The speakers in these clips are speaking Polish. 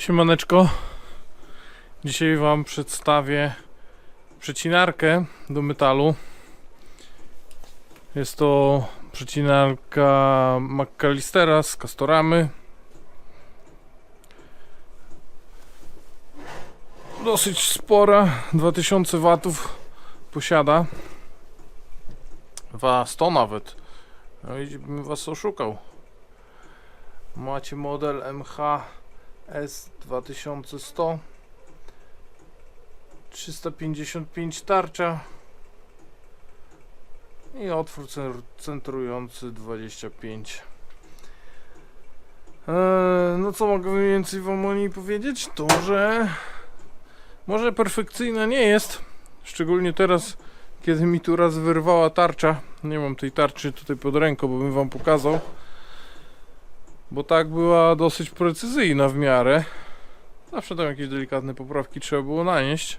Siemaneczko. Dzisiaj Wam przedstawię przecinarkę do metalu. Jest to przecinarka McAllistera z Castoramy. Dosyć spora, 2000 watów posiada. 200 nawet. No i bym Was oszukał. Macie model MH S2100 355 tarcza. I otwór centrujący 25 eee, no co mogę więcej wam o niej powiedzieć? To że może perfekcyjna nie jest. Szczególnie teraz kiedy mi tu raz wyrwała tarcza. Nie mam tej tarczy tutaj pod ręką bo bym wam pokazał bo tak była dosyć precyzyjna w miarę. Zawsze tam jakieś delikatne poprawki trzeba było nanieść.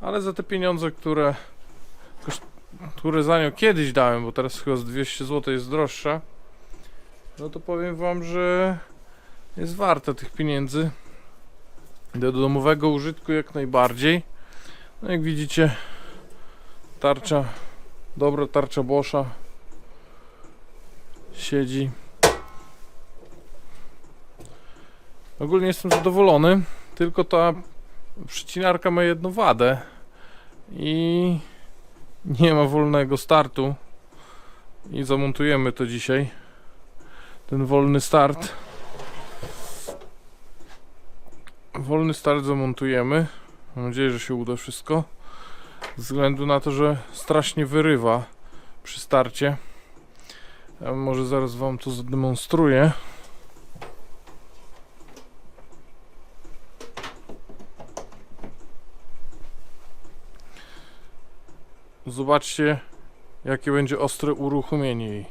Ale za te pieniądze, które, które za nią kiedyś dałem, bo teraz chyba z 200 zł jest droższa, no to powiem wam, że jest warta tych pieniędzy. Do domowego użytku jak najbardziej. No jak widzicie, tarcza, dobra tarcza Boscha siedzi. Ogólnie jestem zadowolony, tylko ta przycinarka ma jedną wadę i nie ma wolnego startu i zamontujemy to dzisiaj ten wolny start. Wolny start zamontujemy. Mam nadzieję, że się uda wszystko ze względu na to, że strasznie wyrywa przy starcie. Ja może zaraz wam to zademonstruję Zobaczcie, jakie będzie ostre uruchomienie jej.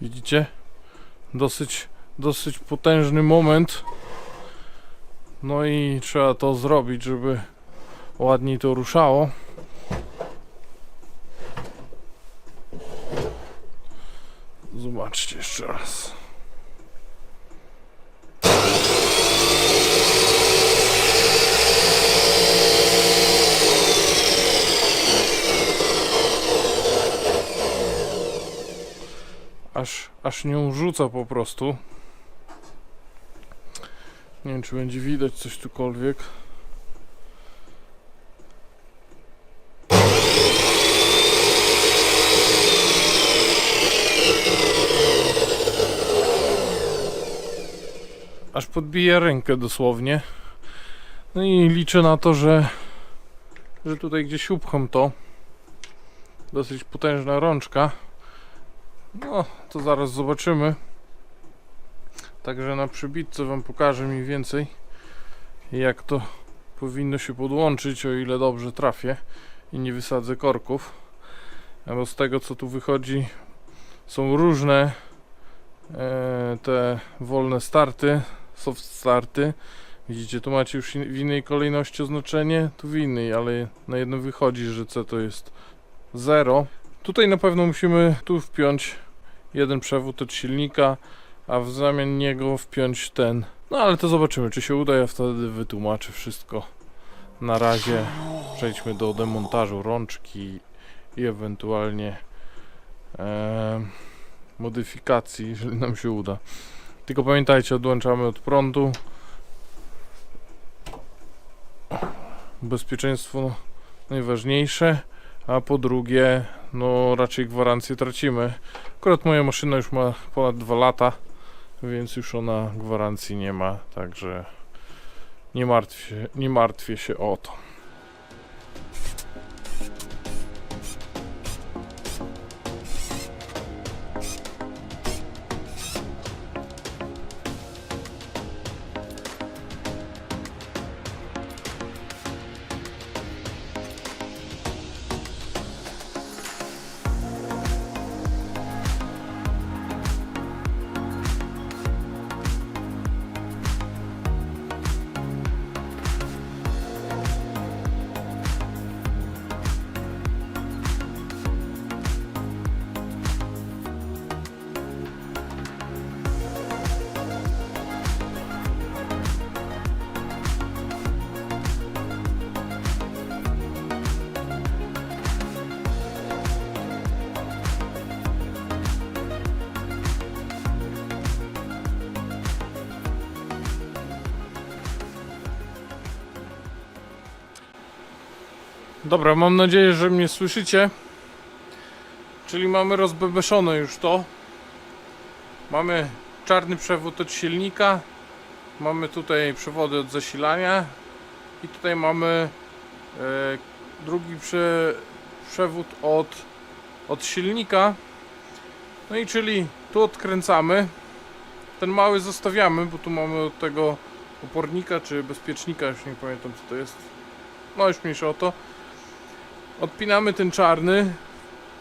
Widzicie? Dosyć, dosyć potężny moment. No i trzeba to zrobić, żeby ładniej to ruszało. Zobaczcie jeszcze raz. Aż, aż nią rzuca po prostu. Nie wiem, czy będzie widać coś tukolwiek. Aż podbija rękę dosłownie. No i liczę na to, że, że tutaj gdzieś upcham to. Dosyć potężna rączka. No, to zaraz zobaczymy. Także na przybitce Wam pokażę mniej więcej jak to powinno się podłączyć, o ile dobrze trafię i nie wysadzę korków. Bo z tego co tu wychodzi są różne e, te wolne starty, soft starty. Widzicie, tu macie już w innej kolejności oznaczenie, tu w innej, ale na jednym wychodzi, że C to jest 0. Tutaj na pewno musimy tu wpiąć jeden przewód od silnika, a w zamian niego wpiąć ten. No ale to zobaczymy, czy się uda, ja wtedy wytłumaczę wszystko. Na razie przejdźmy do demontażu rączki i ewentualnie em, modyfikacji, jeżeli nam się uda. Tylko pamiętajcie, odłączamy od prądu. Bezpieczeństwo najważniejsze, a po drugie, no raczej gwarancję tracimy. Akurat moja maszyna już ma ponad 2 lata, więc już ona gwarancji nie ma, także nie martwię, nie martwię się o to. Dobra, mam nadzieję, że mnie słyszycie. Czyli mamy rozbebeszone już to. Mamy czarny przewód od silnika. Mamy tutaj przewody od zasilania. I tutaj mamy e, drugi prze, przewód od, od silnika. No i czyli tu odkręcamy. Ten mały zostawiamy, bo tu mamy od tego opornika czy bezpiecznika, już nie pamiętam co to jest. No już mniejsza o to. Odpinamy ten czarny,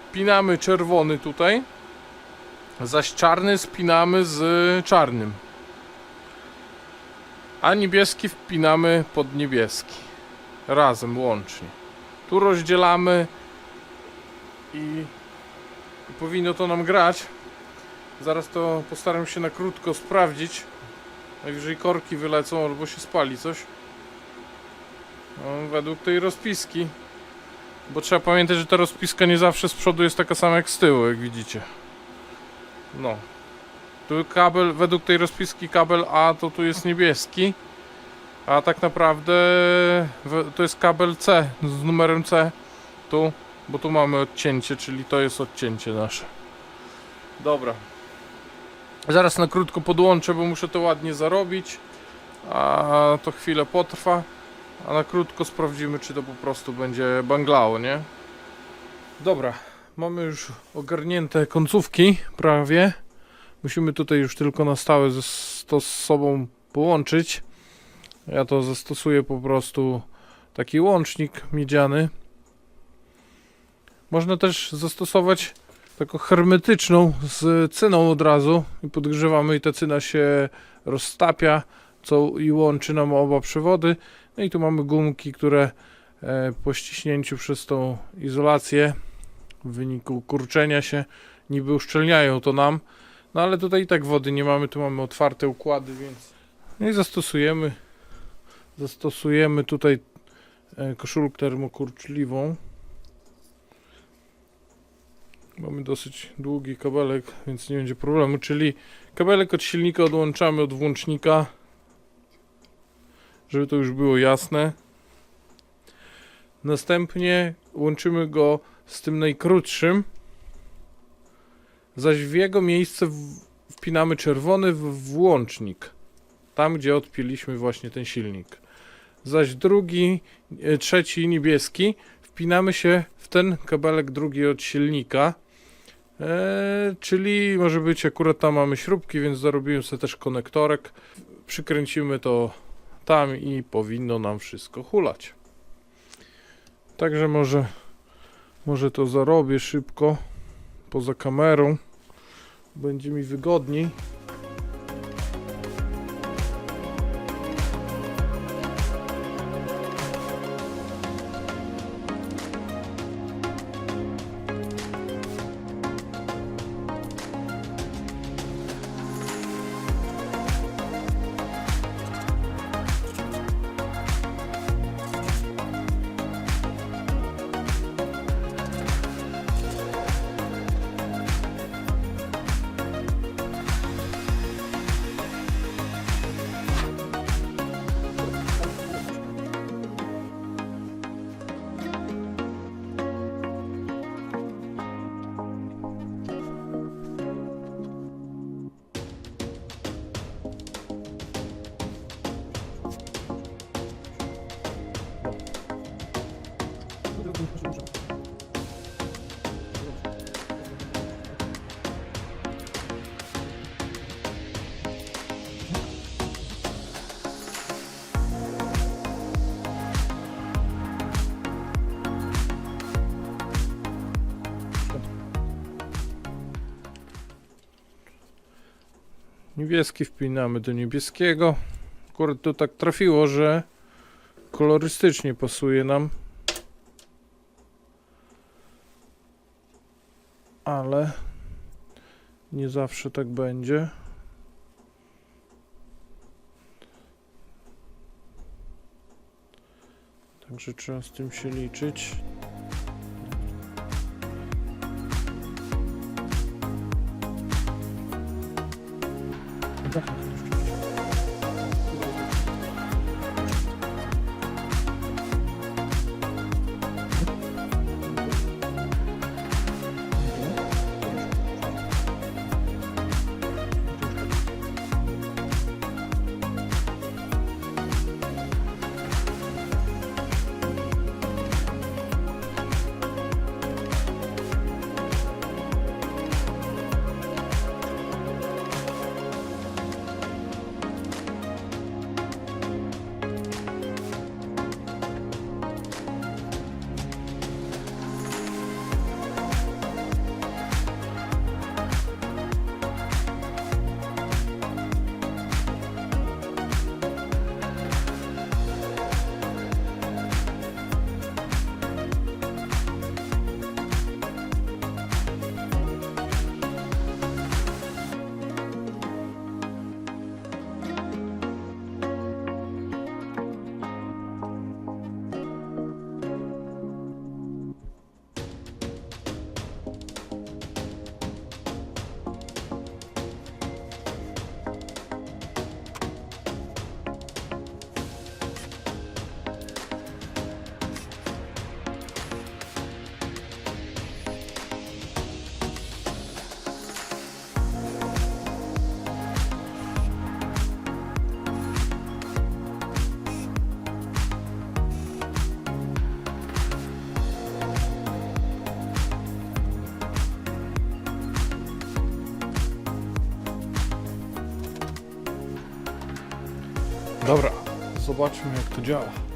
wpinamy czerwony tutaj, zaś czarny spinamy z czarnym. A niebieski wpinamy pod niebieski. Razem, łącznie. Tu rozdzielamy i, i powinno to nam grać. Zaraz to postaram się na krótko sprawdzić. Najwyżej korki wylecą albo się spali coś. No, według tej rozpiski. Bo trzeba pamiętać, że ta rozpiska nie zawsze z przodu jest taka sama jak z tyłu, jak widzicie. No. Tu kabel, według tej rozpiski kabel A to tu jest niebieski. A tak naprawdę to jest kabel C z numerem C. Tu, bo tu mamy odcięcie, czyli to jest odcięcie nasze. Dobra. Zaraz na krótko podłączę, bo muszę to ładnie zarobić. A to chwilę potrwa. A na krótko sprawdzimy, czy to po prostu będzie banglało, nie? Dobra, mamy już ogarnięte końcówki prawie. Musimy tutaj już tylko na stałe to z sobą połączyć. Ja to zastosuję po prostu taki łącznik miedziany. Można też zastosować taką hermetyczną z cyną od razu i podgrzewamy i ta cyna się roztapia co i łączy nam oba przewody. No i tu mamy gumki, które e, po ściśnięciu przez tą izolację w wyniku kurczenia się niby uszczelniają to nam. No ale tutaj i tak wody nie mamy, tu mamy otwarte układy, więc no i zastosujemy zastosujemy tutaj e, koszulkę termokurczliwą. Mamy dosyć długi kabelek, więc nie będzie problemu, czyli kabelek od silnika odłączamy od włącznika żeby to już było jasne. Następnie łączymy go z tym najkrótszym, zaś w jego miejsce wpinamy czerwony włącznik, tam gdzie odpiliśmy właśnie ten silnik. Zaś drugi, e, trzeci niebieski wpinamy się w ten kabelek drugi od silnika. E, czyli może być akurat tam mamy śrubki, więc zarobiłem sobie też konektorek. Przykręcimy to tam i powinno nam wszystko hulać. Także może, może to zarobię szybko poza kamerą. Będzie mi wygodniej. Niebieski wpinamy do niebieskiego. Akurat to tak trafiło, że kolorystycznie pasuje nam. Ale nie zawsze tak będzie. Także trzeba z tym się liczyć. Dobra, zobaczmy jak to działa.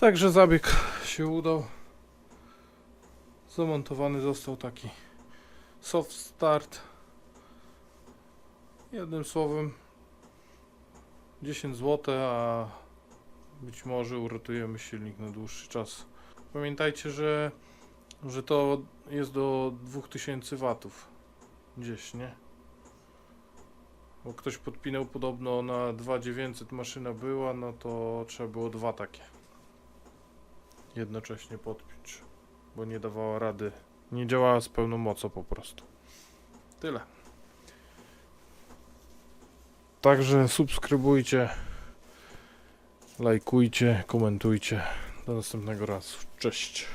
Także zabieg się udał. Zamontowany został taki soft start. Jednym słowem 10 zł, a być może uratujemy silnik na dłuższy czas. Pamiętajcie, że, że to jest do 2000 watów. Gdzieś, nie? Bo ktoś podpinał podobno na 2900 maszyna była, no to trzeba było dwa takie jednocześnie podpiąć, bo nie dawała rady. Nie działała z pełną mocą po prostu. Tyle. Także subskrybujcie, lajkujcie, komentujcie. Do następnego razu. Cześć.